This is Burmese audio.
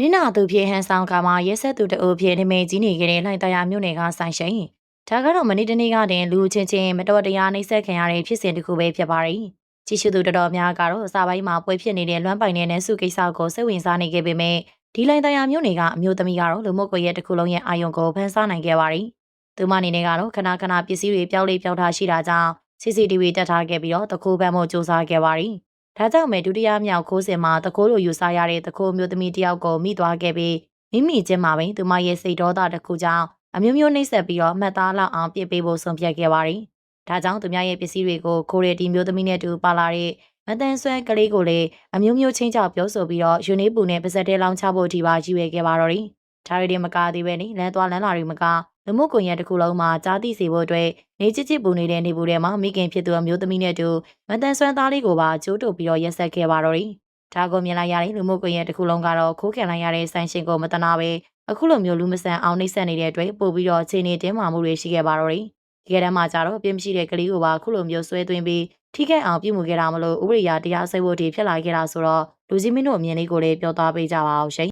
နင်းနာသူဖြစ်ဟန်ဆောင်ကမှရက်ဆက်သူတအိုဖြစ်နေမေကြီးနေကြတဲ့လှိုင်တရားမြို့နယ်ကဆိုင်ရှိန်ဒါကတော့မနေ့တနေ့ကတင်လူချင်းချင်းမတော်တရားနှိပ်စက်ခံရတဲ့ဖြစ်စဉ်တစ်ခုပဲဖြစ်ပါတယ်ကြည့်ရှုသူတော်တော်များကတော့အစာပိုင်းမှာပွဲဖြစ်နေတဲ့လွမ်းပိုင်တဲ့နန်းစုကိစ္စကိုစိတ်ဝင်စားနေခဲ့ပေမဲ့ဒီလှိုင်တရားမြို့နယ်ကအမျိုးသမီးကတော့လူမှုကွန်ရက်တစ်ခုလုံးရဲ့အာယုံကိုဖန်ဆားနိုင်ခဲ့ပါတယ်သူမအနေနဲ့ကတော့ခဏခဏပစ္စည်းတွေပျောက်လေးပျောက်ထားရှိတာကြောင့် CCTV တက်ထားခဲ့ပြီးတော့တခိုးပန်းမှုစူးစမ်းခဲ့ပါတယ်။ ဒါကြောင့်မဲဒုတိယမြောက်ခိုးစင်မှာတခိုးလိုယူဆရတဲ့တခိုးမျိုးသမီးတယောက်ကိုမိသွားခဲ့ပြီးမိမိချင်းမှာပင်သူမရဲ့စိတ်ဒေါသတစ်ခုကြောင့်အမျိုးမျိုးနှိပ်စက်ပြီးတော့မှတ်သားလောက်အောင်ပြစ်ပေးဖို့ဆုံးဖြတ်ခဲ့ပါတယ်။ဒါကြောင့်သူမရဲ့ပစ္စည်းတွေကိုခိုးရတီမျိုးသမီးနဲ့တူပါလာတဲ့မတန်ဆွဲကလေးကိုလည်းအမျိုးမျိုးချင်းချောက်ပြောဆိုပြီးတော့ယူနေပူနဲ့ပါဇက်တဲလောင်းချဖို့ဒီပါကြီးဝဲခဲ့ပါတော့တယ်။ဒါရီတွေမကားသေးပဲနေလမ်းသွားလမ်းလာတွေမကား လူမှုကွန်ရက်တစ်ခုလုံးမှာကြားသိစေဖို့အတွက်နေချစ်ချစ်ပူနေတဲ့နေပူထဲမှာမိခင်ဖြစ်သူအမျိုးသမီးနဲ့တူမတန်ဆွမ်းသားလေးကိုပါကျိုးတုပ်ပြီးတော့ရက်ဆက်ခဲ့ပါတော့တယ်။ဒါကိုမြင်လိုက်ရတဲ့လူမှုကွန်ရက်တစ်ခုလုံးကတော့ခိုးခံလိုက်ရတဲ့ဆိုင်ရှင်ကိုမတနာပဲအခုလိုမျိုးလူမဆန်အောင်နှိမ့်ဆက်နေတဲ့အတွက်ပို့ပြီးတော့ခြေနေတင်းမာမှုတွေရှိခဲ့ပါတော့တယ်။ဒီကတည်းမှကြတော့ပြင်းမရှိတဲ့ကလေးကိုပါအခုလိုမျိုးဆွဲသွင်းပြီးထိခိုက်အောင်ပြုမှုခဲ့တာမလို့ဥပဒေအရတရားစိတ်ဝတ်တွေဖြစ်လာခဲ့တာဆိုတော့လူကြီးမင်းတို့အမြင်လေးကိုလည်းပြောသွားပေးကြပါအောင်ရှင်